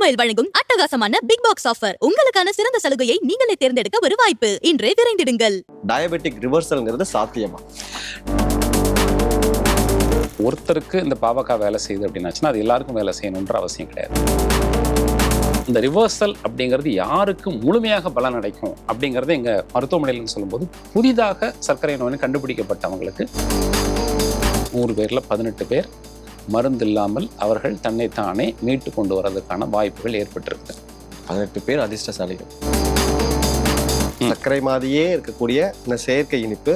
தங்கமயில் வழங்கும் அட்டகாசமான big box offer உங்களுக்கான சிறந்த சலுகையை நீங்களே தேர்ந்தெடுக்க ஒரு வாய்ப்பு. இன்றே விரைந்திடுங்கள். டயபெட்டிக் ரிவர்சல்ங்கிறது சாத்தியமா? ஒருத்தருக்கு இந்த பாவக்காய் வேலை செய்யுது அப்படின்னாச்சுன்னா அது எல்லாருக்கும் வேலை செய்யணுன்ற அவசியம் கிடையாது. இந்த ரிவர்சல் அப்படிங்கிறது யாருக்கு முழுமையாக பலன் அடைக்கும் அப்படிங்கிறத எங்க மருத்துவமனையில்னு சொல்லும்போது புதிதாக சர்க்கரை நோய் கண்டுபிடிக்கப்பட்டவங்களுக்கு நூறு பேர்ல பதினெட்டு பேர் மருந்து இல்லாமல் அவர்கள் தன்னைத்தானே மீட்டு கொண்டு வரதுக்கான வாய்ப்புகள் ஏற்பட்டிருக்கு பதினெட்டு பேர் அதிர்ஷ்டசாலிகள். சர்க்கரை மாதிரியே இருக்கக்கூடிய இந்த செயற்கை இனிப்பு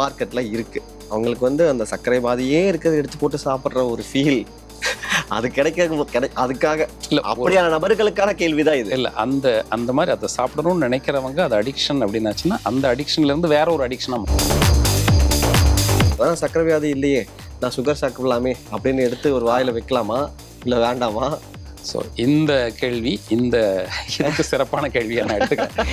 மார்க்கெட்ல இருக்கு. அவங்களுக்கு வந்து அந்த சர்க்கரை மாதிரியே இருக்கிறத எடுத்து போட்டு சாப்பிட்ற ஒரு ஃபீல் அது கிடைக்க கிடை அதுக்காக. இல்ல அப்படியான நபர்களுக்கான கேள்விதான் இது. இல்ல அந்த அந்த மாதிரி அதை சாப்பிடணும்னு நினைக்கிறவங்க அது அடிக்ஷன் அப்படின்னாச்சுன்னா அந்த அடிக்ஷன்ல இருந்து வேற ஒரு அடிக்ஷனா அதான் சர்க்கரை வியாதி இல்லையே. நான் சுகர் சாப்பிடலாமே அப்படின்னு எடுத்து ஒரு வாயில வைக்கலாமா? இல்ல வேண்டாமா? ஸோ இந்த கேள்வி இந்த இதுக்கு சிறப்பான கேள்வியை நான் எடுத்துக்கிறேன்.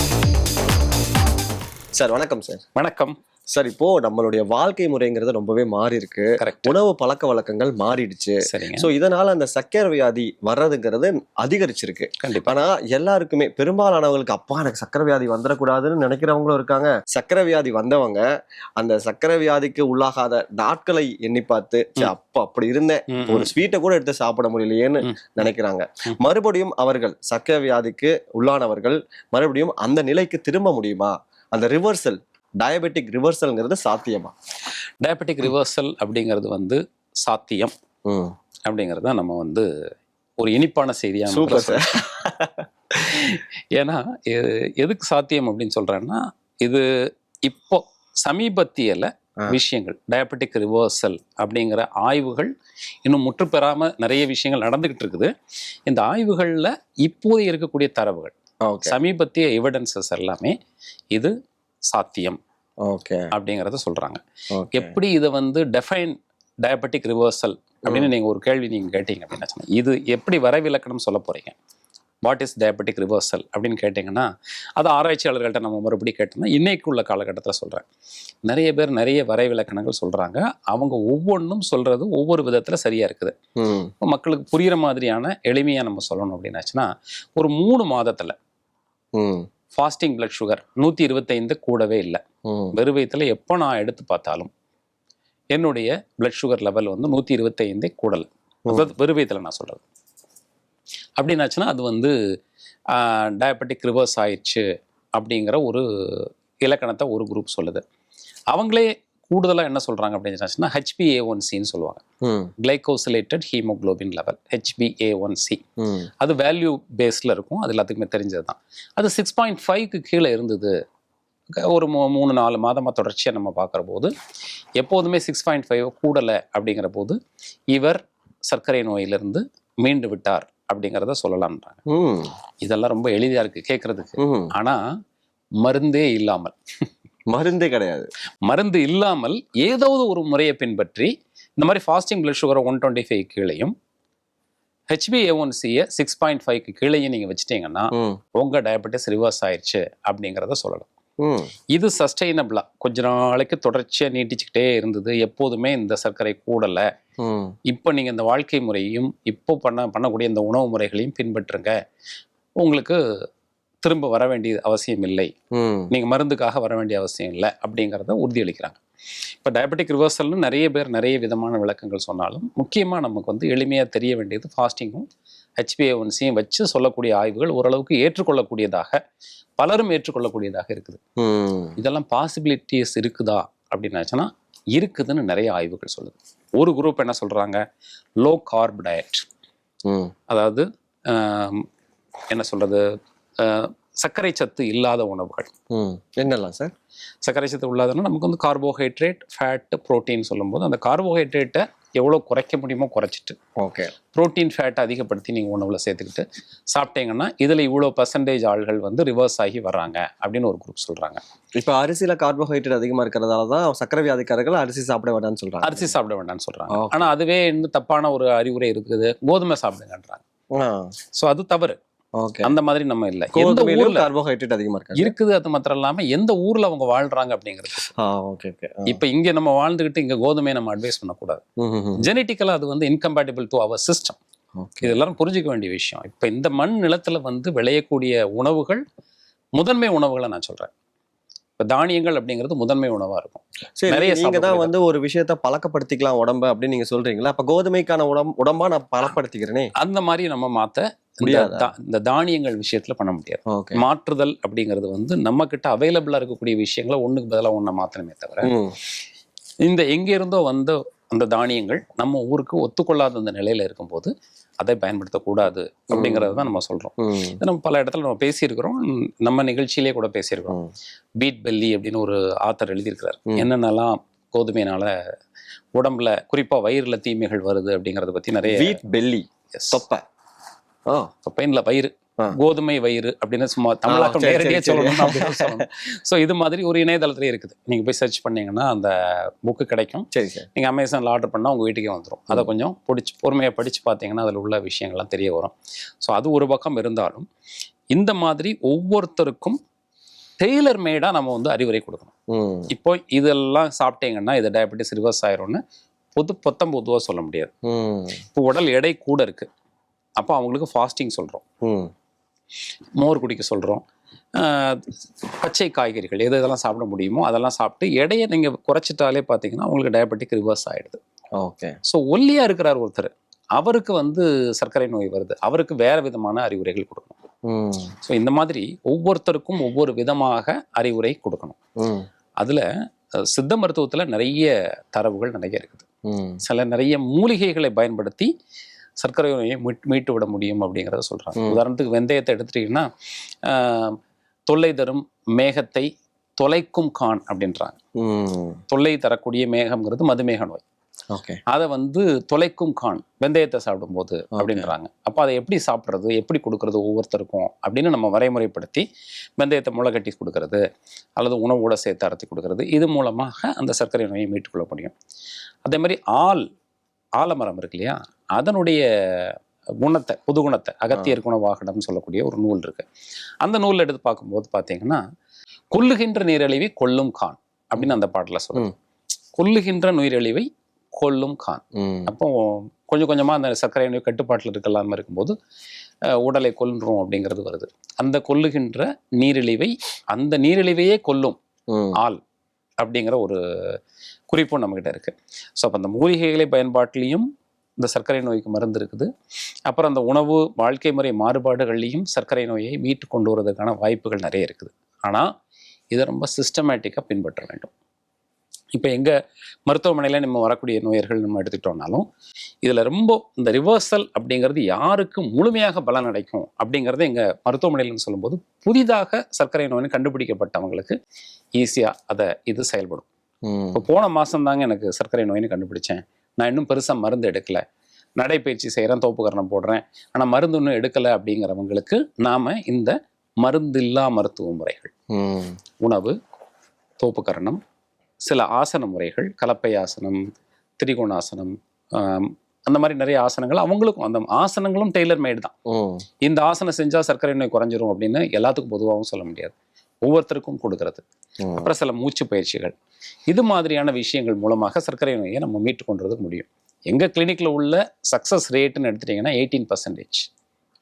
சார் வணக்கம் சார் வணக்கம். சார் இப்போ நம்மளுடைய வாழ்க்கை முறைங்கிறது ரொம்பவே மாறி இருக்கு உணவு பழக்க வழக்கங்கள் மாறிடுச்சு. சோ இதனால அந்த சர்க்கரை வியாதி வர்றதுங்கிறது அதிகரிச்சிருக்கு. கண்டிப்பா. ஆனா எல்லாருக்குமே பெரும்பாலானவங்களுக்கு அப்பா எனக்கு சர்க்கரை வியாதி வந்துடக்கூடாதுன்னு நினைக்கிறவங்களும் இருக்காங்க. சர்க்கரை வியாதி வந்தவங்க அந்த சர்க்கரை வியாதிக்கு உள்ளாகாத நாட்களை எண்ணி பார்த்து "ச்சே, அப்ப அப்படி இருந்தேன். ஒரு ஸ்வீட்டை கூட எடுத்து சாப்பிட முடியலையேன்னு. நினைக்கிறாங்க. மறுபடியும் அவர்கள் சர்க்கரை வியாதிக்கு உள்ளானவர்கள் மறுபடியும் அந்த நிலைக்கு திரும்ப முடியுமா? அந்த ரிவர்சல் டயபெட்டிக் ரிவர்சல்ங்கிறது சாத்தியமா? டயபெட்டிக் ரிவர்சல் அப்படிங்கிறது வந்து சாத்தியம். அப்படிங்கிறது தான் நம்ம வந்து ஒரு இனிப்பான செய்தியா நம்ம சூப்பர் சார். ஏன்னா எதுக்கு சாத்தியம் அப்படின்னு சொல்றேன்னா இது இப்போ சமீபத்தியல. விஷயங்கள் டயபெட்டிக் ரிவர்சல் அப்படிங்கிற ஆய்வுகள் இன்னும் முற்று பெறாம நிறைய விஷயங்கள் நடந்துகிட்டு இருக்குது. இந்த ஆய்வுகள்ல இப்போதைய இருக்கக்கூடிய தரவுகள் சமீபத்திய எவிடன்சஸ் எல்லாமே இது சாத்தியம் ஓகே. அப்படிங்கிறத சொல்றாங்க. ஓகே. எப்படி இதை வந்து டெஃபைன் டயபெட்டிக் ரிவர்சல் அப்படின்னு நீங்க ஒரு கேள்வி நீங்க கேட்டீங்க அப்படின்னா இது எப்படி வரைவிலக்கணம் சொல்ல போறீங்க? வாட் இஸ் டயபெட்டிக் ரிவர்சல் அப்படின்னு கேட்டிங்கன்னா அது ஆராய்ச்சியாளர்கள்ட்ட நம்ம மறுபடியும் கேட்டோம்னா இன்னைக்கு உள்ள காலகட்டத்தில் சொல்கிறேன் நிறைய பேர் நிறைய வரைவிலக்கணங்கள் சொல்கிறாங்க அவங்க ஒவ்வொன்றும் சொல்கிறது ஒவ்வொரு விதத்தில் சரியாக இருக்குது. மக்களுக்கு புரிகிற மாதிரியான எளிமையாக நம்ம சொல்லணும் அப்படின்னாச்சுன்னா ஒரு மூணு மாதத்தில் ஃபாஸ்டிங் blood சுகர் நூற்றி இருபத்தைந்து கூடவே இல்லை. வெறு வயித்துல எப்போ நான் எடுத்து பார்த்தாலும் என்னுடைய blood சுகர் லெவல் வந்து நூற்றி இருபத்தைந்தே கூடலை. அதாவது வெறு வயித்துல நான் சொல்கிறது அப்படின்னாச்சுன்னா அது வந்து டயபெட்டிக் ரிவர்ஸ் ஆயிடுச்சு அப்படிங்கிற ஒரு இலக்கணத்தை ஒரு குரூப் சொல்லுது. அவங்களே கூடுதலாக என்ன சொல்கிறாங்க அப்படின்னு ஹெச்பிஏ ஒன் சின்னு சொல்லுவாங்க. Glycosylated haemoglobin level HbA one C அது வேல்யூ பேஸில் இருக்கும். அது எல்லாத்துக்குமே தெரிஞ்சது தான். அது சிக்ஸ் பாயிண்ட் ஃபைவ்க்கு கீழே இருந்தது. ஒரு மூ மூணு நாலு மாதமாக தொடர்ச்சியாக நம்ம பார்க்குற போது எப்போதுமே சிக்ஸ் பாயிண்ட் ஃபைவ் கூடலை அப்படிங்கிற போது இவர் சர்க்கரை நோயிலிருந்து மீண்டு விட்டார் அப்படிங்கிறத சொல்லலாம்ன்றாங்க. இதெல்லாம் ரொம்ப எளிதாக இருக்குது கேட்குறதுக்கு ஆனால் மருந்தே இல்லாமல். மருந்தே கிடையாது. மருந்து இல்லாமல் ஏதாவது ஒரு முறையை பின்பற்றி இந்த மாதிரி ஃபாஸ்டிங் blood சுகரை ஒன் டுவெண்ட்டி ஃபைவ் கீழையும் ஹெச்பிஏ ஒன் சியை சிக்ஸ் பாயிண்ட் ஃபைவ்க்கு கீழையும் நீங்கள் வச்சிட்டீங்கன்னா உங்கள் டயபெட்டிஸ் ரிவர்ஸ் ஆயிடுச்சு அப்படிங்கிறத சொல்லலாம். இது சஸ்டைனபிளாக கொஞ்ச நாளைக்கு தொடர்ச்சியாக நீட்டிச்சுக்கிட்டே இருந்தது. எப்போதுமே இந்த சர்க்கரை கூடலை. இப்போ நீங்கள் இந்த வாழ்க்கை முறையையும் இப்போ பண்ண பண்ணக்கூடிய இந்த உணவு முறைகளையும் பின்பற்றுங்க. உங்களுக்கு திரும்ப வர வேண்டிய அவசியம் இல்லை நீங்கள் மருந்துக்காக வர வேண்டிய அவசியம் இல்லை அப்படிங்கிறத உறுதியளிக்கிறாங்க. இப்போ டயபெட்டிக் ரிவர்சல்னு நிறைய பேர் நிறைய விதமான விளக்கங்கள் சொன்னாலும் முக்கியமாக நமக்கு வந்து எளிமையாக தெரிய வேண்டியது ஃபாஸ்டிங்கும் ஹெச்பிஏ ஒன்சியும் வச்சு சொல்லக்கூடிய ஆய்வுகள் ஓரளவுக்கு ஏற்றுக்கொள்ளக்கூடியதாக பலரும் ஏற்றுக்கொள்ளக்கூடியதாக இருக்குது. இதெல்லாம் பாசிபிலிட்டிஸ் இருக்குதா அப்படின்னாச்சுன்னா இருக்குதுன்னு நிறைய ஆய்வுகள் சொல்லுது. ஒரு குரூப் என்ன சொல்கிறாங்க லோ கார்ப் டயட் அதாவது என்ன சொல்கிறது சர்க்கரை சத்து இல்லாத உணவுகள். ம். என்னலாம் சார்? சர்க்கரை சத்து உள்ளதுன்னா நமக்கு வந்து கார்போஹைட்ரேட் ஃபேட் புரோட்டீன் சொல்லும்போது அந்த கார்போஹைட்ரேட்டை எவ்வளோ குறைக்க முடியுமோ குறைச்சிட்டு ஓகே. புரோட்டீன் ஃபேட்டை அதிகப்படுத்தி நீங்கள் உணவில் சேர்த்துக்கிட்டு சாப்பிட்டீங்கன்னா இதில் இவ்வளோ பர்சன்டேஜ் ஆள்கள் வந்து ரிவர்ஸ் ஆகி வர்றாங்க அப்படின்னு ஒரு குரூப் சொல்கிறாங்க இப்போ அரிசியில கார்போஹைட்ரேட் அதிகமா இருக்கிறதால தான் சக்கரை வியாதிக்காரர்கள் அரிசி சாப்பிட வேண்டாம்னு சொல்றாங்க. அரிசி சாப்பிட வேண்டாம்னு சொல்கிறாங்க. ஆனால் அதுவே இன்னும் தப்பான ஒரு அறிவுரை இருக்குது. கோதுமை சாப்பிடுங்கன்றாங்க. ஸோ அது தவறு. அந்த மாதிரி நம்ம இல்லை. எந்த ஊர்ல கார்போஹைட்ரேட் அதிகமா இருக்காது. இருக்குது அது மாத்திரம் இல்லாம எந்த ஊர்ல அவங்க வாழ்றாங்க அப்படிங்கிறது. Okay okay. இப்ப இங்க நம்ம வாழ்ந்துகிட்டு இங்க கோதுமையை நம்ம அட்வைஸ் பண்ணக்கூடாது. ஜெனட்டிக்கலா அது வந்து இன்கம்பேட்டிபிள் டு அவர் சிஸ்டம் ஓகே. இது எல்லாரும் புரிஞ்சுக்க வேண்டிய விஷயம். இப்போ இந்த மண் நிலத்துல வந்து விளையக்கூடிய உணவுகள் முதன்மை உணவுகளை நான் சொல்றேன். இப்போ தானியங்கள் அப்படிங்கிறது முதன்மை உணவா இருக்கும். சரி நிறைய நீங்க தான். வந்து ஒரு விஷயத்த பழக்கப்படுத்திக்கலாம் உடம்ப அப்படின்னு நீங்க சொல்றீங்களா? அப்ப கோதுமைக்கான உடம் உடம்பா நான் பலப்படுத்திக்கிறேனே அந்த மாதிரி நம்ம மாத்த இந்த முடியாதா? தா- இந்த தானியங்கள் விஷயத்துல பண்ண முடியாது. மாற்றுதல் அப்படிங்கிறது வந்து நம்ம கிட்ட அவைலபிளா இருக்கக்கூடிய விஷயங்களை ஒண்ணுக்கு பதிலா ஒண்ணை மாத்தணுமே தவிர இந்த எங்க இருந்தோ வந்த அந்த தானியங்கள் நம்ம ஊருக்கு ஒத்துக்கொள்ளாத அந்த நிலையில இருக்கும்போது அதை பயன்படுத்தக்கூடாது அப்படிங்கறத தான் நம்ம சொல்றோம். இதை நம்ம பல இடத்துல நம்ம பேசியிருக்கிறோம். நம்ம நிகழ்ச்சியிலே கூட பேசியிருக்கிறோம். பீட் பெல்லி அப்படின்னு ஒரு ஆத்தர் எழுதியிருக்கிறார். என்னென்னலாம் கோதுமையினால உடம்புல குறிப்பா வயிறுல தீமைகள் வருது அப்படிங்கறத பத்தி நிறைய வீட் பெல்லி. தொப்பை. ஓ பெயின்ல வயிறு. கோதுமை வயிறு அப்படின்னு சும்மா தமிழாக்கம் நேரடியாக. சொல்லணும் அப்படின்னு சொல்லணும். ஸோ இது மாதிரி ஒரு இணையதளத்திலே இருக்குது. நீங்க போய் சர்ச் பண்ணீங்கன்னா அந்த புக்கு கிடைக்கும். சரி சரி. நீங்க அமேசான்ல ஆர்டர் பண்ணா உங்க வீட்டுக்கே வந்துடும் அதை கொஞ்சம் பிடிச்சி பொறுமையா படிச்சு பார்த்தீங்கன்னா அதுல உள்ள விஷயங்கள்லாம் தெரிய வரும். ஸோ அது ஒரு பக்கம் இருந்தாலும் இந்த மாதிரி ஒவ்வொருத்தருக்கும் டெய்லர் மேடா நம்ம வந்து அறிவுரை கொடுக்கணும். இப்போ இதெல்லாம் சாப்பிட்டீங்கன்னா இது டயபெட்டிஸ் ரிவர்ஸ் ஆயிரும்னு பொது பொத்தம் பொதுவாக சொல்ல முடியாது. இப்போ உடல் எடை கூட இருக்கு. அப்போ அவங்களுக்கு ஃபாஸ்டிங் சொல்றோம். ம். மோர் குடிக்க சொல்கிறோம் பச்சை காய்கறிகள் எது எதெல்லாம் சாப்பிட முடியுமோ அதெல்லாம் சாப்பிட்டு எடையை நீங்கள் குறைச்சிட்டாலே பார்த்தீங்கன்னா உங்களுக்கு டயபெட்டிக் ரிவர்ஸ் ஆகிடுது ஓகே. ஸோ ஒல்லியாக இருக்கிறார் ஒருத்தர். அவருக்கு வந்து சர்க்கரை நோய் வருது. அவருக்கு வேற விதமான அறிவுரைகள் கொடுக்கணும். ஸோ இந்த மாதிரி ஒவ்வொருத்தருக்கும் ஒவ்வொரு விதமாக அறிவுரை கொடுக்கணும். அதில் சித்த மருத்துவத்தில் நிறைய தரவுகள் நிறைய இருக்குது. சில நிறைய மூலிகைகளை பயன்படுத்தி சர்க்கரை நோயை மீட் மீட்டு விட முடியும் அப்படிங்கிறத சொல்றாங்க. ம். உதாரணத்துக்கு வெந்தயத்தை எடுத்துட்டீங்கன்னா தொல்லை தரும் மேகத்தை தொலைக்கும் கான் அப்படின்றாங்க. தொல்லை தரக்கூடிய மேகம்ங்கிறது மதுமேக நோய். அதை வந்து தொலைக்கும் கான் வெந்தயத்தை சாப்பிடும்போது அப்படின்றாங்க. அப்போ அதை எப்படி சாப்பிட்றது எப்படி கொடுக்கறது ஒவ்வொருத்தருக்கும் அப்படின்னு நம்ம வரைமுறைப்படுத்தி வெந்தயத்தை முளைகட்டி கொடுக்கறது அல்லது உணவோட சேர்த்து அரைச்சி கொடுக்கறது இது மூலமாக அந்த சர்க்கரை நோயை மீட்டுக்கொள்ள முடியும். அதே மாதிரி ஆல் ஆலமரம் இருக்கு இல்லையா அதனுடைய குணத்தை புது குணத்தை அகத்தியர் குணவாகடம்னு சொல்லக்கூடிய ஒரு நூல் இருக்கு. அந்த நூல் எடுத்து பார்க்கும்போது பார்த்தீங்கன்னா கொல்லுகின்ற நீரழிவை கொல்லும் கான் அப்படின்னு அந்த பாட்டில் சொல்லுங்க கொல்லுகின்ற நீரழிவை கொல்லும் கான். அப்போ கொஞ்சம் கொஞ்சமாக அந்த சர்க்கரை நோய் கட்டுப்பாட்டில் இருக்கலாம் இருக்கும்போது உடலை கொல்றோம் அப்படிங்கிறது வருது. அந்த கொல்லுகின்ற நீரிழிவை அந்த நீரிழிவையே கொல்லும் ஆள் அப்படிங்கிற ஒரு குறிப்பும் நம்மக்கிட்ட இருக்குது ஸோ அப்போ அந்த மூலிகைகளை பயன்பாட்டிலையும் இந்த சர்க்கரை நோய்க்கு மருந்து இருக்குது. அப்புறம் அந்த உணவு வாழ்க்கை முறை மாறுபாடுகள்லையும் சர்க்கரை நோயை மீட்டு கொண்டு வரதுக்கான வாய்ப்புகள் நிறைய இருக்குது. ஆனால் இதை ரொம்ப சிஸ்டமேட்டிக்காக பின்பற்ற வேண்டும். இப்போ எங்கள் மருத்துவமனையில் நம்ம வரக்கூடிய நோயர்கள் நம்ம எடுத்துக்கிட்டோம்னாலும் இதில் ரொம்ப இந்த ரிவர்சல் அப்படிங்கிறது யாருக்கு முழுமையாக பலன் அடைக்கும் அப்படிங்கிறத எங்கள் மருத்துவமனையில்னு சொல்லும்போது புதிதாக சர்க்கரை நோய்னு கண்டுபிடிக்கப்பட்டவங்களுக்கு ஈஸியாக அதை இது செயல்படும். இப்போ போன மாதம் தாங்க எனக்கு சர்க்கரை நோயின்னு கண்டுபிடிச்சேன். நான் இன்னும் பெருசாக மருந்து எடுக்கல. நடைப்பயிற்சி செய்கிறேன் தோப்புக்கரணம் போடுறேன். ஆனால் மருந்து இன்னும் எடுக்கலை அப்படிங்கிறவங்களுக்கு நாம் இந்த மருந்தில்லா மருத்துவ முறைகள். உணவு தோப்புக்கரணம் சில ஆசன முறைகள் கலப்பை ஆசனம் திரிகோணாசனம் அந்த மாதிரி நிறைய ஆசனங்கள் அவங்களுக்கும் அந்த ஆசனங்களும் டெய்லர் மேடு தான் இந்த ஆசனம் செஞ்சால் சர்க்கரை நோய் குறைஞ்சிரும் அப்படின்னு எல்லாத்துக்கும் பொதுவாகவும் சொல்ல முடியாது. ஒவ்வொருத்தருக்கும் கொடுக்கறது. அப்புறம் சில மூச்சு பயிற்சிகள். இது மாதிரியான விஷயங்கள் மூலமாக சர்க்கரை நோயை நம்ம மீட்டு கொண்டு முடியும். எங்க கிளினிக்ல உள்ள சக்சஸ் ரேட்னு எடுத்துட்டீங்கன்னா eighteen percentage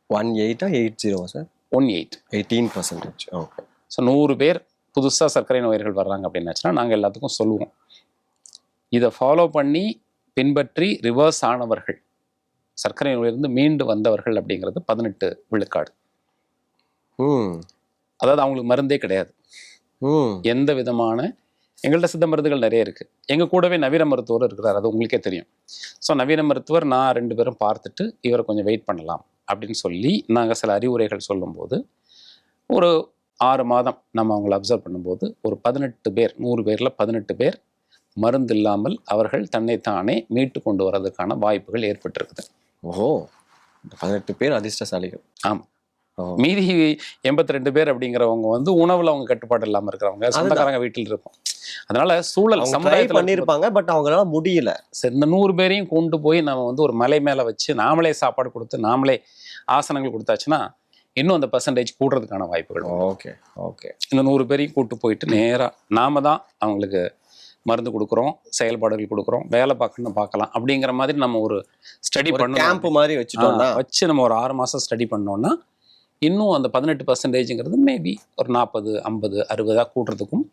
one எயிட்டா eight zero sir one eight eighteen percentage okay so நூறு பேர் புதுசாக சர்க்கரை நோயர்கள் வர்றாங்க அப்படின்னாச்சுன்னா நாங்கள் எல்லாத்துக்கும் சொல்லுவோம். இதை ஃபாலோ பண்ணி பின்பற்றி ரிவர்ஸ் ஆனவர்கள் சர்க்கரை நோயிலிருந்து மீண்டு வந்தவர்கள் அப்படிங்கிறது பதினெட்டு விழுக்காடு. அதாவது அவங்களுக்கு மருந்தே கிடையாது. எந்த விதமான எங்கள்கிட்ட சித்த மருந்துகள் நிறைய இருக்கு. எங்க கூடவே நவீன மருத்துவர் இருக்கிறார் அது உங்களுக்கே தெரியும். ஸோ நவீன மருத்துவர் நான் ரெண்டு பேரும் பார்த்துட்டு இவரை கொஞ்சம் வெயிட் பண்ணலாம் அப்படின்னு சொல்லி நாங்கள் சில அறிவுரைகள் சொல்லும்போது ஒரு ஆறு மாதம் நம்ம அவங்கள அப்சர்வ் பண்ணும்போது ஒரு பதினெட்டு பேர் நூறு பேரில் பதினெட்டு பேர் மருந்து இல்லாமல் அவர்கள் தன்னைத்தானே மீட்டு கொண்டு வரதுக்கான வாய்ப்புகள் ஏற்பட்டிருக்குது. ஓஹோ பதினெட்டு பேர் அதிர்ஷ்டசாலிகள். ஆமா. ஓ. மீதி எண்பத்தி ரெண்டு பேர் அப்படிங்கிறவங்க வந்து உணவுல அவங்க கட்டுப்பாடு இல்லாம இருக்கிறவங்க சொந்தக்காரங்க வீட்டில் இருக்கும் அதனால சூழல் சமுதாயத்தில் பண்ணிருப்பாங்க பட் அவங்களால முடியல. சரி, இந்த நூறு பேரையும் கொண்டு போய் நம்ம வந்து ஒரு மலை மேலே வச்சு நாமளே சாப்பாடு கொடுத்து நாமளே ஆசனங்கள் கொடுத்தாச்சுன்னா இன்னும் அந்த பர்சன்டேஜ் கூடுறதுக்கான வாய்ப்புகள். ஓகே ஓகே இந்த நூறு பேரையும் கூட்டு போயிட்டு நேராக நாம தான் அவங்களுக்கு மருந்து கொடுக்குறோம் செயல்பாடுகள் கொடுக்குறோம் வேலை பார்க்கணும் பார்க்கலாம் அப்படிங்கிற மாதிரி நம்ம ஒரு ஸ்டடி பண்ணோம் கேம்ப் மாதிரி வச்சுட்டோம்னா? வச்சு நம்ம ஒரு ஆறு மாதம் ஸ்டடி பண்ணோம்னா இன்னும் அந்த பதினெட்டு பர்சன்டேஜுங்கிறது மேபி ஒரு நாற்பது ஐம்பது அறுபதாக கூட்டுறதுக்கும்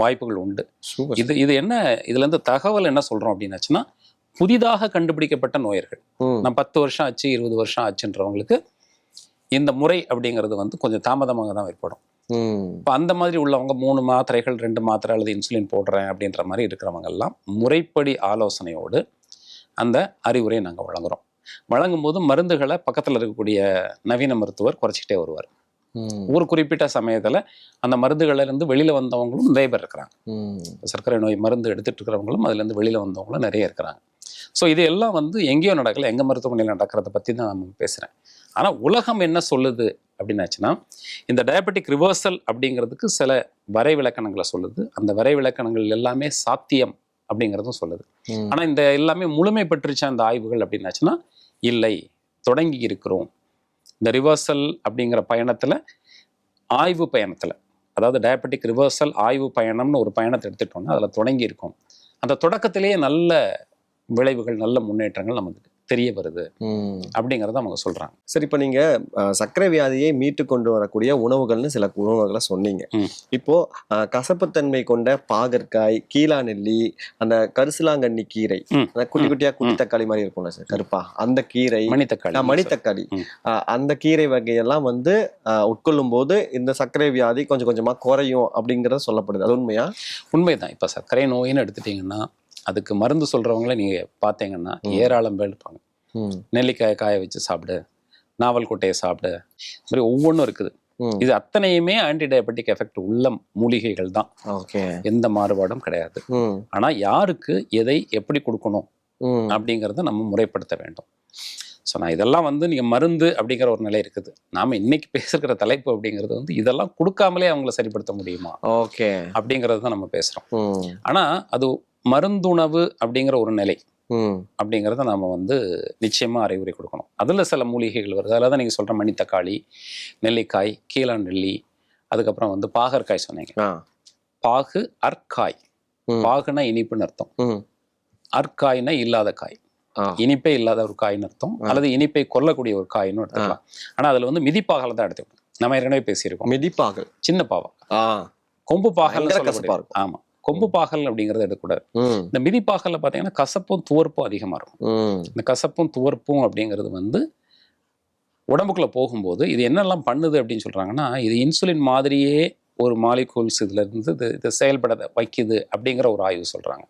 வாய்ப்புகள் உண்டு. சூப்பர் இது இது என்ன இதுலேருந்து தகவல் என்ன சொல்கிறோம் அப்படின்னாச்சுன்னா புதிதாக கண்டுபிடிக்கப்பட்ட நோயர்கள். நான் பத்து வருஷம் ஆச்சு இருபது வருஷம் ஆச்சுன்றவங்களுக்கு இந்த முறை அப்படிங்கிறது வந்து கொஞ்சம் தாமதமாக தான் ஏற்படும். இப்போ அந்த மாதிரி உள்ளவங்க மூணு மாத்திரைகள் ரெண்டு மாத்திரை அல்லது இன்சுலின் போடுறேன் அப்படின்ற மாதிரி இருக்கிறவங்க எல்லாம் முறைப்படி ஆலோசனையோடு அந்த அறிவுரை நாங்கள் வழங்குறோம். வழங்கும்போது மருந்துகளை பக்கத்தில் இருக்கக்கூடிய நவீன மருத்துவர் குறைச்சிக்கிட்டே வருவார். ஒரு குறிப்பிட்ட சமயத்தில் அந்த மருந்துகள்ல இருந்து வெளியில் வந்தவங்களும் நிறைய பேர் இருக்கிறாங்க. சர்க்கரை நோய் மருந்து எடுத்துட்டு இருக்கிறவங்களும் அதுலேருந்து வெளியில் வந்தவங்களும் நிறைய இருக்கிறாங்க. ஸோ இது எல்லாம் வந்து எங்கேயோ நடக்கல எங்கள் மருத்துவமனையில் நடக்கிறத பற்றி தான் நான் பேசுகிறேன் ஆனால் உலகம் என்ன சொல்லுது அப்படின்னாச்சுன்னா இந்த டயபெட்டிக் ரிவர்சல் அப்படிங்கிறதுக்கு சில வரைவிலக்கணங்களை சொல்லுது. அந்த வரைவிலக்கணங்கள் எல்லாமே சாத்தியம் அப்படிங்கிறதும் சொல்லுது. ஆனால் இந்த எல்லாமே முழுமை பெற்றுச்சா அந்த ஆய்வுகள் அப்படின்னாச்சுன்னா இல்லை. தொடங்கி இருக்கிறோம். இந்த ரிவர்சல் அப்படிங்கிற பயணத்தில் ஆய்வு பயணத்தில் அதாவது டயபெட்டிக் ரிவர்சல் ஆய்வு பயணம்னு ஒரு பயணத்தை எடுத்துட்டோம்னா அதில் தொடங்கி இருக்கோம். அந்த தொடக்கத்திலேயே நல்ல விளைவுகள் நல்ல முன்னேற்றங்கள் நமக்கு தெரிய வருது. அப்படிங்கிறத அவங்க சொல்கிறாங்க சரி இப்போ நீங்க சர்க்கரை வியாதியை மீட்டு கொண்டு வரக்கூடிய உணவுகள்னு சில உணவுகளை சொன்னீங்க. இப்போ கசப்புத்தன்மை கொண்ட பாகற்காய் கீழா நெல்லி அந்த கரிசலாங்கண்ணி கீரை குட்டி குட்டியா குட்டி தக்காளி மாதிரி இருக்கும்ல சார் கருப்பா? அந்த கீரை மணித்தக்காளி. மணித்தக்காளி. அந்த கீரை வகையெல்லாம் வந்து உட்கொள்ளும் போது இந்த சர்க்கரை வியாதி கொஞ்சம் கொஞ்சமா குறையும் அப்படிங்கறது சொல்லப்படுது. அது உண்மையா? உண்மைதான். இப்போ சர்க்கரை நோயின்னு எடுத்துட்டிங்கன்னா அதுக்கு மருந்து சொல்கிறவங்கள நீங்கள் பார்த்தீங்கன்னா. ஏராளம் பேர் இருப்பாங்க. நெல்லிக்காயை காய வச்சு சாப்பிடு நாவல் கொட்டையை சாப்பிடு இந்த மாதிரி ஒவ்வொன்றும் இருக்குது. இது அத்தனையுமே ஆன்டி டயபெட்டிக் எஃபெக்ட் உள்ள மூலிகைகள் தான். எந்த மாறுபாடும் கிடையாது. ம். ஆனால் யாருக்கு எதை எப்படி கொடுக்கணும் அப்படிங்கிறத நம்ம முறைப்படுத்த வேண்டும். ஸோ நான் இதெல்லாம் வந்து நீங்கள் மருந்து அப்படிங்கிற ஒரு நிலை இருக்குது. நாம் இன்னைக்கு பேசுகிற தலைப்பு அப்படிங்கிறது வந்து இதெல்லாம் கொடுக்காமலே அவங்கள சரிப்படுத்த முடியுமா? ஓகே. அப்படிங்கிறது தான் நம்ம பேசுகிறோம் ஆனால் அது மருந்துணவு அப்படிங்கிற ஒரு நிலை அப்படிங்கிறத நாம வந்து நிச்சயமாக அறிவுரை கொடுக்கணும். அதில் சில மூலிகைகள் வருது. அதில் தான் நீங்கள் சொல்கிற மணித்தக்காளி நெல்லிக்காய் கீழா நெல்லி அதுக்கப்புறம் வந்து பாகற்காய் சொன்னீங்க. பாகு அற்காய். பாகுனா இனிப்புன்னு அர்த்தம். அற்காய்னா இல்லாத காய். இனிப்பே இல்லாத ஒரு காய்னு அர்த்தம். அல்லது இனிப்பை கொல்லக்கூடிய ஒரு காய்னு எடுத்துக்கலாம். ஆனால் அதில் வந்து மிதிப்பாகல தான் எடுத்துக்கணும். நம்ம ஏற்கனவே பேசியிருக்கோம். மிதிப்பாகல். சின்ன பாவா. ஆ. கொம்பு பாகல். ஆமா. கொம்பு பாகல் அப்படிங்கறத எடுக்கக்கூடாது. இந்த மிதிப்பாகல்ல பார்த்தீங்கன்னா கசப்பும் துவர்ப்பும் அதிகமா இருக்கும் இந்த கசப்பும் துவர்ப்பும் அப்படிங்கிறது வந்து உடம்புக்குள்ள போகும்போது இது என்னெல்லாம் பண்ணுது அப்படின்னு சொல்றாங்கன்னா இது இன்சுலின் மாதிரியே ஒரு மாலிகூல்ஸ் இதுல இருந்து இது இது செயல்பட வைக்குது அப்படிங்கிற ஒரு ஆய்வு சொல்றாங்க.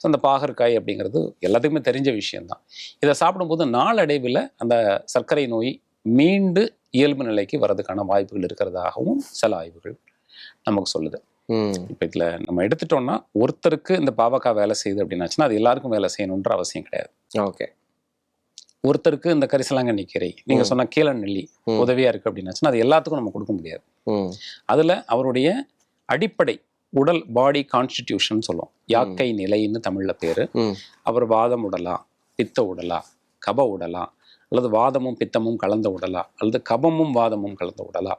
ஸோ அந்த பாகற்காய் அப்படிங்கிறது எல்லாத்துக்குமே தெரிஞ்ச விஷயம்தான். இதை சாப்பிடும்போது நாளடைவில் அந்த சர்க்கரை நோய் மீண்டு இயல்பு நிலைக்கு வர்றதுக்கான வாய்ப்புகள் இருக்கிறதாகவும் சில ஆய்வுகள் நமக்கு சொல்லுது. இப்போ இதில் நம்ம எடுத்துட்டோம்னா ஒருத்தருக்கு இந்த பாவக்காய் வேலை செய்யுது அப்படின்னாச்சுன்னா அது எல்லாருக்கும் வேலை செய்யணுன்ற அவசியம் கிடையாது. ஓகே. ஒருத்தருக்கு இந்த கரிசலாங்கண்ணி கீரை நீங்க. சொன்ன கீழன் நெல்லி. உதவியா இருக்கு அப்படின்னாச்சுன்னா அது எல்லாத்துக்கும் நம்ம கொடுக்க முடியாது. அதுல அவருடைய அடிப்படை உடல் பாடி கான்ஸ்டிடியூஷன் சொல்லுவோம். யாக்கை நிலைன்னு தமிழ்ல பேரு. அவர் வாதம் உடலா பித்த உடலா கப உடலா அல்லது வாதமும் பித்தமும் கலந்த உடலா? அல்லது கபமும் வாதமும் கலந்த உடலா?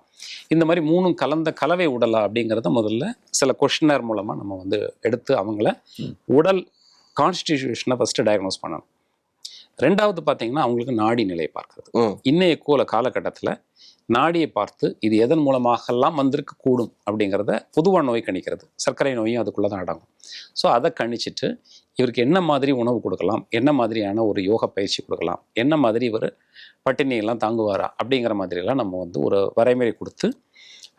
இந்த மாதிரி மூணும் கலந்த கலவை உடலா அப்படிங்கிறத முதல்ல சில கொஷினர் மூலமா நம்ம வந்து எடுத்து அவங்கள. உடல் கான்ஸ்டிடியூஷனை ஃபர்ஸ்ட் டயக்னோஸ் பண்ணணும். ரெண்டாவது பார்த்தீங்கன்னா அவங்களுக்கு நாடி நிலை பார்க்குறது. இன்னைய கோல காலகட்டத்தில் நாடியை பார்த்து இது எதன் மூலமாகலாம் வந்திருக்க கூடும் அப்படிங்கிறத பொதுவாக நோய் கணிக்கிறது. சர்க்கரை நோயும் அதுக்குள்ளே தான் அடங்கும். ஸோ அதை கணிச்சிட்டு இவருக்கு என்ன மாதிரி உணவு கொடுக்கலாம் என்ன மாதிரியான ஒரு யோக பயிற்சி கொடுக்கலாம் என்ன மாதிரி இவர் பட்டினியெல்லாம் தாங்குவாரா அப்படிங்கிற மாதிரியெல்லாம் நம்ம வந்து ஒரு வரைமுறை கொடுத்து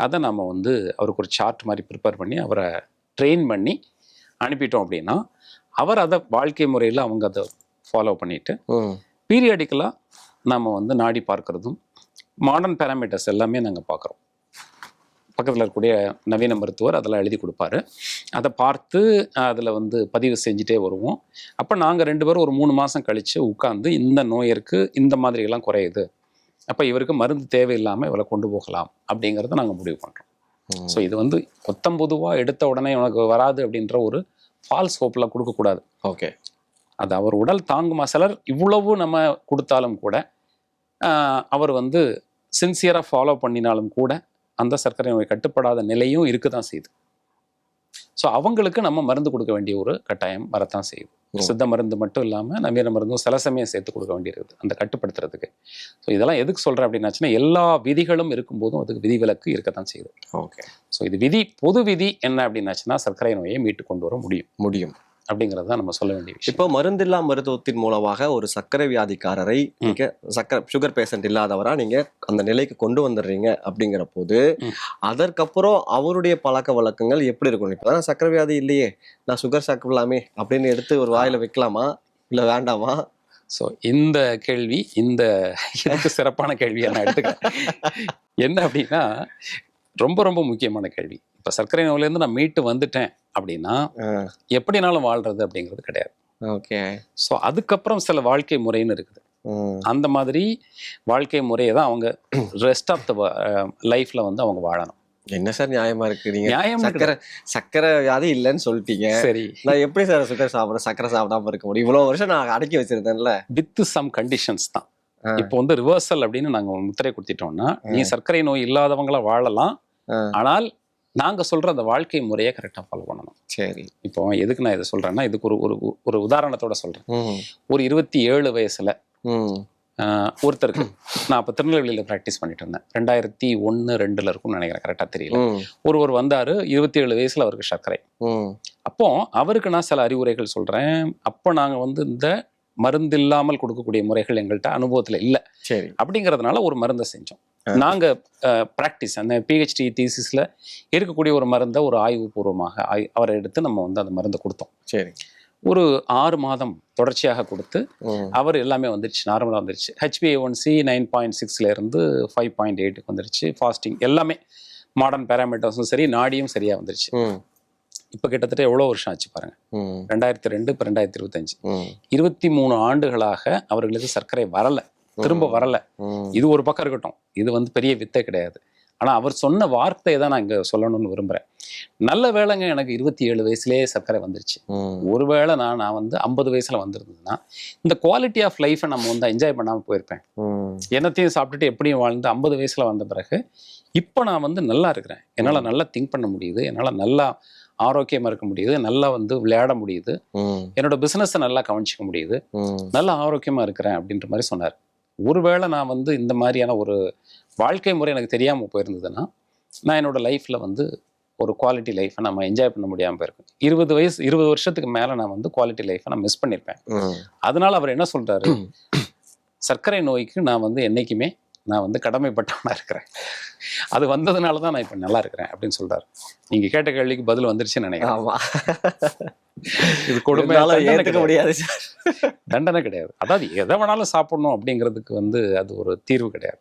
அதை நம்ம வந்து அவருக்கு ஒரு சார்ட் மாதிரி ப்ரிப்பேர் பண்ணி அவரை ட்ரெயின் பண்ணி அனுப்பிட்டோம் அப்படின்னா அவர் அதை வாழ்க்கை முறையில் அவங்க அதை ஃபாலோ பண்ணிட்டு பீரியாடிக்கலாக நம்ம வந்து நாடி பார்க்கறதும் மாடர்ன் பேராமீட்டர்ஸ் எல்லாமே நாங்கள் பார்க்குறோம். பக்கத்தில் இருக்கக்கூடிய நவீன மருத்துவர் அதெல்லாம் எழுதி கொடுப்பாரு. அதை பார்த்து அதில் வந்து பதிவு செஞ்சுட்டே வருவோம். அப்போ நாங்கள் ரெண்டு பேரும் ஒரு மூணு மாதம் கழித்து உட்காந்து இந்த நோயிற்கு இந்த மாதிரியெல்லாம் குறையுது. அப்போ இவருக்கு மருந்து தேவையில்லாமல் இவரை கொண்டு போகலாம் அப்படிங்கிறத நாங்கள் முடிவு பண்ணுறோம் ஸோ இது வந்து மொத்தம் பொதுவாக எடுத்த உடனே உனக்கு வராது அப்படின்ற ஒரு ஃபால்ஸ் ஹோப்லாம் கொடுக்கக்கூடாது. ஓகே. அது அவர் உடல் தாங்குமா? சிலர் இவ்வளவு நம்ம கொடுத்தாலும் கூட அவர் வந்து சின்சியராக ஃபாலோ பண்ணினாலும் கூட அந்த சர்க்கரை நோய் கட்டுப்படாத நிலையும் இருக்க தான் செய்யுது. ஸோ அவங்களுக்கு நம்ம மருந்து கொடுக்க வேண்டிய ஒரு கட்டாயம் வரத்தான் செய்யுது. சித்த மருந்து மட்டும் இல்லாமல் நவீன மருந்தும் சில சமயம் சேர்த்து கொடுக்க வேண்டியிருக்குது. அந்த கட்டுப்படுத்துறதுக்கு. ஸோ இதெல்லாம் எதுக்கு சொல்கிறேன் அப்படின்னாச்சுன்னா எல்லா விதிகளும் இருக்கும்போதும் அதுக்கு விதிவிலக்கு இருக்கத்தான் செய்யுது. ஓகே. ஸோ இது விதி பொது விதி என்ன அப்படின்னாச்சுன்னா சர்க்கரை நோயை மீட்டு கொண்டு வர முடியும். முடியும். அப்படிங்கிறது நம்ம சொல்ல வேண்டிய விஷயம். இப்போ மருந்தில்லா மருத்துவத்தின் மூலமாக ஒரு சர்க்கரை வியாதிக்காரரை நீங்க சர்க்கரை சுகர் பேஷண்ட் இல்லாதவரா நீங்க அந்த நிலைக்கு கொண்டு வந்துடுறீங்க அப்படிங்கிற போது. அதற்கப்புறம் அவருடைய பழக்க வழக்கங்கள் எப்படி இருக்கும்? இப்பதான் சர்க்கரை வியாதி இல்லையே. நான் சுகர் சாப்பிடலாமே அப்படின்னு எடுத்து ஒரு வாயில வைக்கலாமா? இல்ல வேண்டாமா? ஸோ இந்த கேள்வி இந்த இதுக்கு சிறப்பான கேள்வியை நான் எடுத்துக்கிறேன். என்ன அப்படின்னா ரொம்ப ரொம்ப முக்கியமான கேள்வி. இப்போ சர்க்கரை நோயிலேருந்து நான் மீட்டு வந்துட்டேன் அப்படின்னா எப்படினாலும் வாழ்றது அப்படிங்கிறது கிடையாது. ஓகே. ஸோ அதுக்கப்புறம் சில வாழ்க்கை முறைன்னு இருக்குது. அந்த மாதிரி வாழ்க்கை முறையை தான் அவங்க ரெஸ்ட் ஆஃப் த லைஃப்ல வந்து அவங்க வாழணும். என்ன சார் நியாயமா இருக்கு நீங்க நியாயம் சர்க்கரை சர்க்கரை வியாதி இல்லைன்னு சொல்லிட்டீங்க. சரி. நான் எப்படி சார் சுகர் சாப்பிடுறேன் சர்க்கரை சாப்பிடாம இருக்க முடியும்? இவ்வளவு வருஷம் நான் அடக்கி வச்சிருந்தேன்ல. வித் சம் கண்டிஷன்ஸ் தான். இப்போ வந்து ரிவர்சல் அப்படின்னு நாங்க முத்திரை கொடுத்துட்டோம்னா நீ சர்க்கரை நோய் இல்லாதவங்கள வாழலாம். ஆனால் நாங்க சொல்ற அந்த வாழ்க்கை முறையை கரெக்டாக ஃபாலோ பண்ணணும். சரி. இப்போ எதுக்கு நான் இதை சொல்றேன்னா இதுக்கு ஒரு ஒரு ஒரு உதாரணத்தோட சொல்றேன். ம். ஒரு இருபத்தி ஏழு வயசுல ஒருத்தருக்கு நான் இப்போ திருநெல்வேலியில் ப்ராக்டிஸ் பண்ணிட்டு இருந்தேன். ரெண்டாயிரத்தி ஒன்று ரெண்டுல இருக்கும்னு நினைக்கிறேன் கரெக்டாக தெரியல. ஒருவர் வந்தாரு இருபத்தி ஏழு வயசுல அவருக்கு சர்க்கரை. அப்போ அவருக்கு நான் சில அறிவுரைகள் சொல்றேன். அப்போ நாங்க வந்து இந்த மருந்து இல்லாமல் கொடுக்கக்கூடிய முறைகள் எங்கள்கிட்ட அனுபவத்துல இல்லை. சரி. அப்படிங்கிறதுனால ஒரு மருந்தை செஞ்சோம். நாங்க ப்ராக்டிஸ் அந்த பிஹெச்டி தீசிஸ்ல இருக்கக்கூடிய ஒரு மருந்தை ஒரு ஆய்வுபூர்வமாக ஆய் அவரை எடுத்து நம்ம வந்து அந்த மருந்தை கொடுத்தோம். சரி. ஒரு ஆறு மாதம் தொடர்ச்சியாக கொடுத்து அவர் எல்லாமே வந்துருச்சு நார்மலாக வந்துருச்சு. HbA one C nine point சிக்ஸ்ல இருந்து ஃபைவ் பாயிண்ட் எயிட்டுக்கு வந்துருச்சு. ஃபாஸ்டிங் எல்லாமே மாடர்ன் பேராமீட்டர்ஸும் சரி நாடியும் சரியா வந்துருச்சு. இப்போ கிட்டத்தட்ட எவ்வளோ வருஷம் ஆச்சு பாருங்க? ரெண்டாயிரத்தி ரெண்டு இப்போ ரெண்டாயிரத்தி இருபத்தஞ்சு. இருபத்தி மூணு ஆண்டுகளாக அவர்களுக்கு சர்க்கரை வரல. திரும்ப வரல. இது ஒரு பக்கம் இருக்கட்டும். இது வந்து பெரிய வித்தை கிடையாது. ஆனா அவர் சொன்ன வார்த்தையை தான் நான் இங்க சொல்லணும்னு விரும்புறேன். நல்ல வேளைங்க எனக்கு இருபத்தி ஏழு வயசுலயே சர்க்கரை வந்துருச்சு. ஒருவேளை நான் நான் வந்து ஐம்பது வயசுல வந்திருந்ததுன்னா இந்த குவாலிட்டி ஆஃப் லைஃப்பை நம்ம வந்து என்ஜாய் பண்ணாம போயிருப்பேன். என்னத்தையும் சாப்பிட்டுட்டு எப்படியும் வாழ்ந்து ஐம்பது வயசுல வந்த பிறகு இப்போ நான் வந்து நல்லா இருக்கிறேன். என்னால் நல்லா திங்க் பண்ண முடியுது. என்னால் நல்லா ஆரோக்கியமா இருக்க முடியுது. நல்லா வந்து விளையாட முடியுது. என்னோட பிசினஸை நல்லா கவனிச்சிக்க முடியுது. நல்லா ஆரோக்கியமா இருக்கிறேன் அப்படின்ற மாதிரி சொன்னார். ஒருவேளை நான் வந்து இந்த மாதிரியான ஒரு வாழ்க்கை முறை எனக்கு தெரியாம போயிருந்ததுன்னா நான் என்னோட லைஃப்ல வந்து ஒரு குவாலிட்டி லைஃப்பை நம்ம என்ஜாய் பண்ண முடியாம போயிருக்கேன் இருபது வயசு இருபது வருஷத்துக்கு மேல நான் வந்து குவாலிட்டி லைஃப்பை நான் மிஸ் பண்ணியிருப்பேன் அதனால அவர் என்ன சொல்றாரு? சர்க்கரை நோய்க்கு நான் வந்து என்னைக்குமே நான் வந்து கடமைப்பட்டவனா இருக்கிறேன். அது வந்ததுனால தான் நான் இப்போ நல்லா இருக்கிறேன் அப்படின்னு சொல்றாரு. நீங்க கேட்ட கேள்விக்கு பதில் வந்துருச்சுன்னு நினைக்கிறேன். ஆமா. இது கொடுமை இருந்தாலும் தண்டனை ஏத்துக்க கிடையாது. முடியாது தண்டனை கிடையாது. அதாவது எதை வேணாலும் சாப்பிடணும் அப்படிங்கிறதுக்கு வந்து அது ஒரு தீர்வு கிடையாது.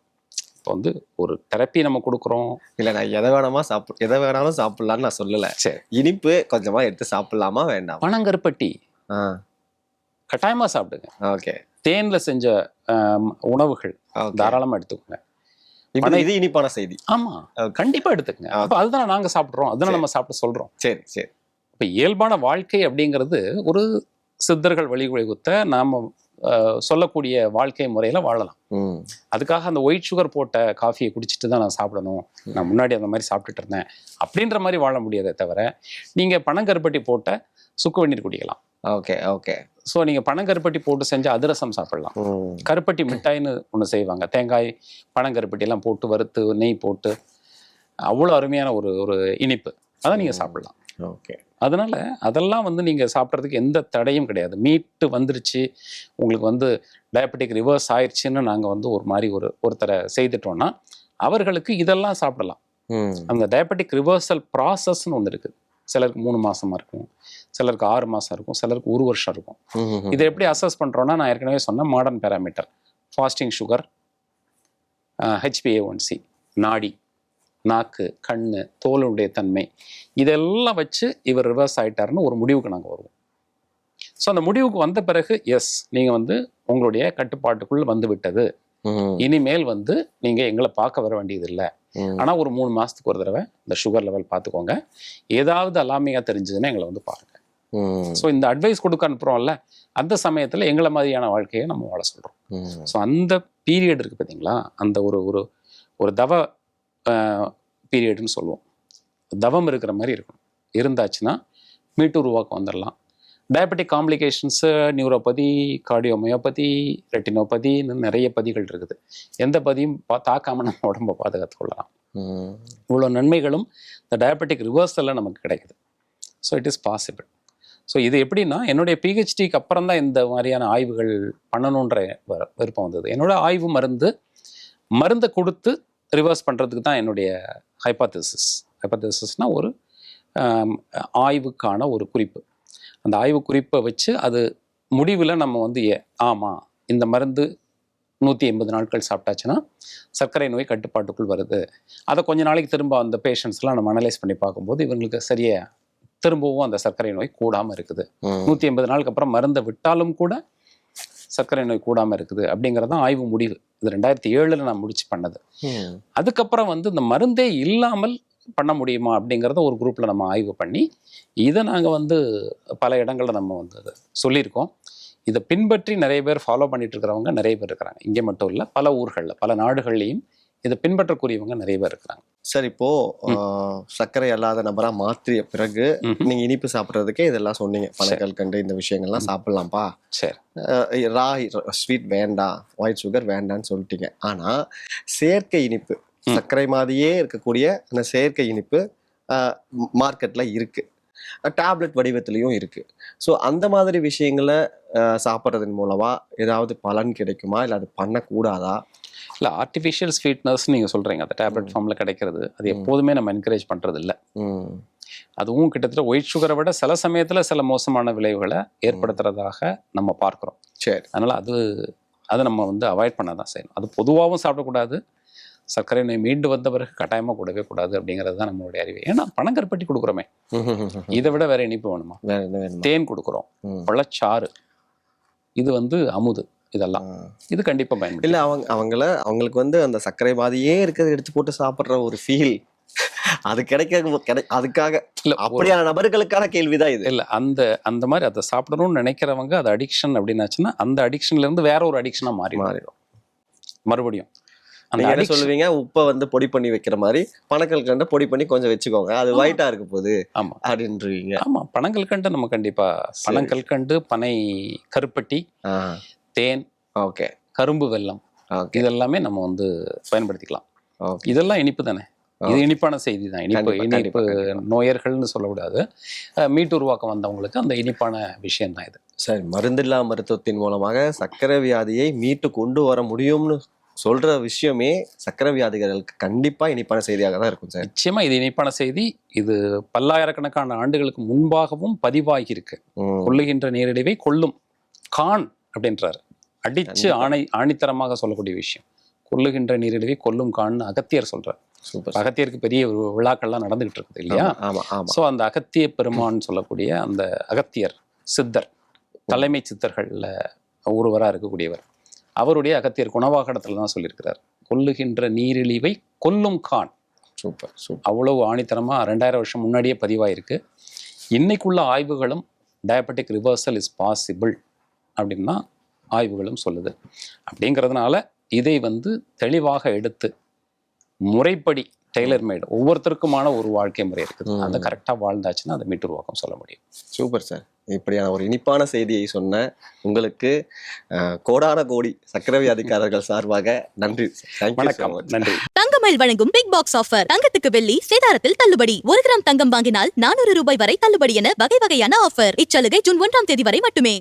இப்போ வந்து ஒரு தெரப்பி நம்ம கொடுக்குறோம். இல்ல நான் எதை வேணாமா சாப்பிட எதை வேணாலும் சாப்பிடலாம்னு நான் சொல்லல. சரி. இனிப்பு கொஞ்சமா எடுத்து சாப்பிடலாமா வேண்டாம்? பனங்கருப்பட்டி. கட்டாயமா சாப்பிடுங்க. ஓகே. தேன்ல செஞ்ச உணவுகள் தாராளமா எடுத்துக்கோங்க. இது இனிப்பான செய்தி. ஆமா. கண்டிப்பா எடுத்துக்கங்க. அப்ப அதுதான் நாங்க சாப்பிடுறோம். அதுதான். நம்ம சாப்பிட சொல்றோம். சரி சரி. இப்ப இயல்பான வாழ்க்கை அப்படிங்கிறது ஒரு சித்தர்கள் வழி வகுத்த நாம சொல்லக்கூடிய வாழ்க்கை முறையில வாழலாம். அதுக்காக அந்த ஒயிட் சுகர் போட்ட காஃபியை குடிச்சிட்டு தான் நான் சாப்பிடணும். நான் முன்னாடி அந்த மாதிரி சாப்பிட்டுட்டு இருந்தேன். அப்படின்ற மாதிரி வாழ முடியாதே தவிர நீங்க பனங்கருப்பட்டி போட்ட சுக்கு வெந்நீர் குடிக்கலாம். Okay okay. ஸோ நீங்க பனங்கருப்பட்டி போட்டு செஞ்ச அதிரசம் சாப்பிடலாம். கருப்பட்டி மிட்டாய்னு ஒன்று செய்வாங்க. தேங்காய் பனங்கருப்பட்டி எல்லாம் போட்டு வறுத்து நெய் போட்டு அவ்வளோ அருமையான ஒரு ஒரு இனிப்பு. அதை நீங்க சாப்பிடலாம். ஓகே. அதனால அதெல்லாம் வந்து நீங்க சாப்பிட்றதுக்கு எந்த தடையும் கிடையாது. மீட்டு வந்துருச்சு உங்களுக்கு வந்து டயபெட்டிக் ரிவர்ஸ் ஆயிடுச்சுன்னு நாங்க வந்து ஒரு மாதிரி ஒரு ஒருத்தரை செய்துட்டோம்னா அவர்களுக்கு இதெல்லாம் சாப்பிடலாம். அந்த டயபெட்டிக் ரிவர்சல் ப்ராசஸ்னு ஒன்று இருக்குது சிலருக்கு மூணு மாசமா இருக்கும். சிலருக்கு ஆறு மாசம் இருக்கும். சிலருக்கு ஒரு வருஷம் இருக்கும். இதை எப்படி அசஸ் பண்றோம்னா நான் ஏற்கனவே சொன்ன modern parameter fasting sugar HbA one C நாடி நாக்கு கண்ணு தோலுடைய தன்மை. இதெல்லாம் வச்சு இவர் ரிவர்ஸ் ஆயிட்டாருன்னு ஒரு முடிவுக்கு நாங்கள் வருவோம். ஸோ அந்த முடிவுக்கு வந்த பிறகு எஸ் நீங்கள் வந்து உங்களுடைய கட்டுப்பாட்டுக்குள் வந்து விட்டது. இனிமேல் வந்து நீங்கள் எங்களை பார்க்க வர வேண்டியது இல்லை ம். ஆனால் ஒரு மூணு மாதத்துக்கு ஒரு தடவை இந்த சுகர் லெவல் பார்த்துக்கோங்க. ஏதாவது அலாமியாக தெரிஞ்சதுன்னா எங்களை வந்து பாருங்க. ஸோ இந்த அட்வைஸ் கொடுக்க அனுப்புகிறோம்ல அந்த சமயத்தில் எங்களை மாதிரியான வாழ்க்கையை நம்ம வாழ சொல்கிறோம் ம். ஸோ அந்த பீரியட் இருக்குது பார்த்தீங்களா அந்த ஒரு ஒரு ஒரு தவ பீரியட்னு சொல்லுவோம். தவம் இருக்கிற மாதிரி இருக்கணும். இருந்தாச்சுன்னா மீட்டு உருவாக்கம் வந்துடலாம் டயபெட்டிக் காம்ப்ளிகேஷன்ஸு நியூரோபதி கார்டியோமயோபதி ரெட்டினோபதின்னு நிறைய பதிகள் இருக்குது. எந்த பதியும் பா தாக்காம நம்ம உடம்பை பாதுகாத்து கொள்ளலாம். இவ்வளோ நன்மைகளும் இந்த டயபெட்டிக் ரிவர்சலில் நமக்கு கிடைக்குது. So it is possible so இது எப்படின்னா என்னுடைய பிஹெச்டிக்கு அப்புறம் தான் இந்த மாதிரியான ஆய்வுகள் பண்ணணுன்ற விருப்பம் வந்தது. என்னோட ஆய்வு மருந்து மருந்தை கொடுத்து ரிவர்ஸ் பண்ணுறதுக்கு தான் என்னுடைய ஹைபாத்தசிஸ் ஹைபாத்தசிஸ்னால் ஒரு ஆய்வுக்கான ஒரு குறிப்பு. அந்த ஆய்வு குறிப்பை வச்சு அது முடிவில் நம்ம வந்து ஏ- ஆமாம் இந்த மருந்து நூற்றி எண்பது நாட்கள் சாப்பிட்டாச்சுன்னா சர்க்கரை நோய் கட்டுப்பாட்டுக்குள் வருது அதை கொஞ்ச நாளைக்கு திரும்ப அந்த பேஷண்ட்ஸ்லாம் நம்ம அனலைஸ் பண்ணி பார்க்கும்போது இவங்களுக்கு சரியா திரும்பவும் அந்த சர்க்கரை நோய் கூடாமல் இருக்குது. நூற்றி எண்பது நாளுக்கு அப்புறம் மருந்தை விட்டாலும் கூட சர்க்கரை நோய் கூடாமல் இருக்குது அப்படிங்கிறது தான் ஆய்வு முடிவு இது ரெண்டாயிரத்தி ஏழில் நான் முடிச்சு பண்ணது. அதுக்கப்புறம் வந்து இந்த மருந்தே இல்லாமல் பண்ண முடியுமா அப்படிங்கிறத ஒரு குரூப்பில் நம்ம ஆய்வு பண்ணி இதை நாங்கள் வந்து பல இடங்களில் நம்ம வந்து சொல்லியிருக்கோம். இதை பின்பற்றி நிறைய பேர் ஃபாலோ பண்ணிட்டு இருக்கிறவங்க நிறைய பேர் இருக்கிறாங்க. இங்கே மட்டும் இல்லை பல ஊர்களில் பல நாடுகள்லையும் இதை பின்பற்றக்கூடியவங்க நிறைய பேர் இருக்கிறாங்க. சரி இப்போ ஆஹ், சர்க்கரை அல்லாத நபரா மாற்றிய பிறகு ம்ஹும். நீங்க இனிப்பு சாப்பிட்றதுக்கே இதெல்லாம் சொன்னீங்க. பனக்கல் கண்டு இந்த விஷயங்கள்லாம் சாப்பிடலாம்ப்பா. சரி. ரா ஸ்வீட் வேண்டாம் ஒயிட் சுகர் வேண்டாம்னு சொல்லிட்டீங்க. ஆனா செயற்கை இனிப்பு. சர்க்கரை மாதிரியே இருக்கக்கூடிய அந்த செயற்கை இனிப்பு மார்க்கெட்ல இருக்கு. டேப்லெட் வடிவத்திலையும் இருக்கு. ஸோ அந்த மாதிரி விஷயங்களை சாப்பிட்றதன் மூலமா ஏதாவது பலன் கிடைக்குமா? இல்லை அது பண்ணக்கூடாதா? இல்லை ஆர்டிஃபிஷியல் ஸ்வீட்னஸ் நீங்கள் சொல்கிறீங்க அந்த டேப்லெட் ஃபார்மில் கிடைக்கிறது. அது. எப்போதுமே நம்ம என்கரேஜ் பண்ணுறது இல்லை அதுவும் கிட்டத்தட்ட ஒயிட் சுகரை விட சில சமயத்தில் சில மோசமான விளைவுகளை ஏற்படுத்துறதாக நம்ம பார்க்குறோம். சரி. அதனால் அது அதை நம்ம வந்து அவாய்ட் பண்ண தான் செய்யணும். அது பொதுவாகவும் சாப்பிடக்கூடாது. சர்க்கரை நோய் மீண்டு வந்த பிறகு கட்டாயமாக கூடவே கூடாது அப்படிங்கிறது தான் நம்மளுடைய அறிவு. ஏன்னா பனங்கருப்பட்டி கொடுக்குறோமே. இதை விட வேற இனிப்பு வேணுமா? தேன் கொடுக்குறோம். பழச்சாறு. இது வந்து அமுது. இதெல்லாம். இது கண்டிப்பாக பயன்படும் இல்ல அவங்க அவங்கள அவங்களுக்கு வந்து அந்த சர்க்கரை மாதிரியே இருக்கிறத எடுத்து போட்டு சாப்பிடுற ஒரு ஃபீல் அது கிடைக்க கிடை அதுக்காக. இல்லை அப்படியான நபர்களுக்கான கேள்விதான் இது. இல்லை அந்த அந்த மாதிரி அதை சாப்பிடணும்னு நினைக்கிறவங்க அது அடிக்ஷன் அப்படின்னாச்சுன்னா அந்த அடிக்ஷன்ல இருந்து வேற ஒரு அடிக்ஷனாக மாறிடும். மாறிடும். மறுபடியும் அந்த நீங்க என்ன சொல்லுவீங்க? உப்பை வந்து பொடி பண்ணி வைக்கிற மாதிரி பனக்கல் கண்ட பொடி பண்ணி கொஞ்சம் வச்சுக்கோங்க. அது. ஒயிட்டா இருக்க போகுது ஆமா. அப்படின்றீங்க. ஆமா பனங்கல்கண்டு நம்ம கண்டிப்பா. பனங்கல்கண்டு பனை கருப்பட்டி தேன் ஓகே. கரும்பு வெல்லம் இதெல்லாமே நம்ம வந்து பயன்படுத்திக்கலாம். இதெல்லாம் இனிப்பு தானே? இது இனிப்பான செய்தி தான். இனிப்பு இனிப்பு. நோயர்கள்னு சொல்லக்கூடாது. மீட்டு உருவாக்கம் வந்தவங்களுக்கு அந்த இனிப்பான விஷயம் தான் இது. சரி மருந்தில்லா மருத்துவத்தின் மூலமாக சர்க்கரை வியாதியை மீட்டு கொண்டு வர முடியும்னு சொல்ற விஷயமே சர்க்கரை வியாதிகளுக்கு கண்டிப்பா இனிப்பான செய்தியாக தான் இருக்கும் சார். நிச்சயமா இது இனிப்பான செய்தி. இது பல்லாயிரக்கணக்கான ஆண்டுகளுக்கு முன்பாகவும் பதிவாகி இருக்கு ம். கொல்லுகின்ற நேரிடைவை கொல்லும் கான் அப்படின்றாரு. அடிச்சு. ஆணை ஆணித்தரமாக சொல்லக்கூடிய விஷயம். கொல்லுகின்ற நீரிழிவை கொல்லும் கான்னு அகத்தியர் சொல்றார். அகத்தியருக்கு பெரிய ஒரு விழாக்கள்லாம் நடந்துகிட்டு இருக்குது இல்லையா? ஸோ அந்த அகத்திய பெருமான் சொல்லக்கூடிய அந்த அகத்தியர் சித்தர் தலைமை சித்தர்கள்ல ஒருவராக இருக்கக்கூடியவர். அவருடைய அகத்தியர் குணவாகடத்தில் தான் சொல்லியிருக்கிறார். கொல்லுகின்ற நீரிழிவை கொல்லும் கான். Super super. அவ்வளவு ஆணித்தரமா ரெண்டாயிரம் வருஷம் முன்னாடியே பதிவாயிருக்கு. இன்னைக்குள்ள ஆய்வுகளும் டயபெட்டிக் ரிவர்சல் இஸ் பாசிபிள் அப்படின்னா ஆய்வுகளும் சொல்லுது. அப்படிங்கிறதுனால இதை வந்து தெளிவாக எடுத்து முறைப்படி டெய்லர் மேட் ஒவ்வொருத்தருக்குமான ஒரு வாழ்க்கை முறை இருக்குது. அதை கரெக்டாக வாழ்ந்தாச்சுன்னா அதை மீட்டுருவாக்கம் சொல்ல முடியும். Super sir. இப்படியான ஒரு இனிப்பான செய்தியை சொன்ன உங்களுக்கு கோடான கோடி சக்கர வியாதிக்காரர்கள் சார்பாக நன்றி. வணக்கம். நன்றி. தங்கமயில் வழங்கும் பிக் பாக்ஸ் ஆஃபர் தங்கத்துக்கு வெள்ளி சேதாரத்தில் தள்ளுபடி. ஒரு கிராம் தங்கம் வாங்கினால் நானூறு ரூபாய் வரை தள்ளுபடி என வகை வகையான ஆஃபர் இச்சலுகை ஜூன் ஒன்றாம் தேதி வரை மட்டுமே.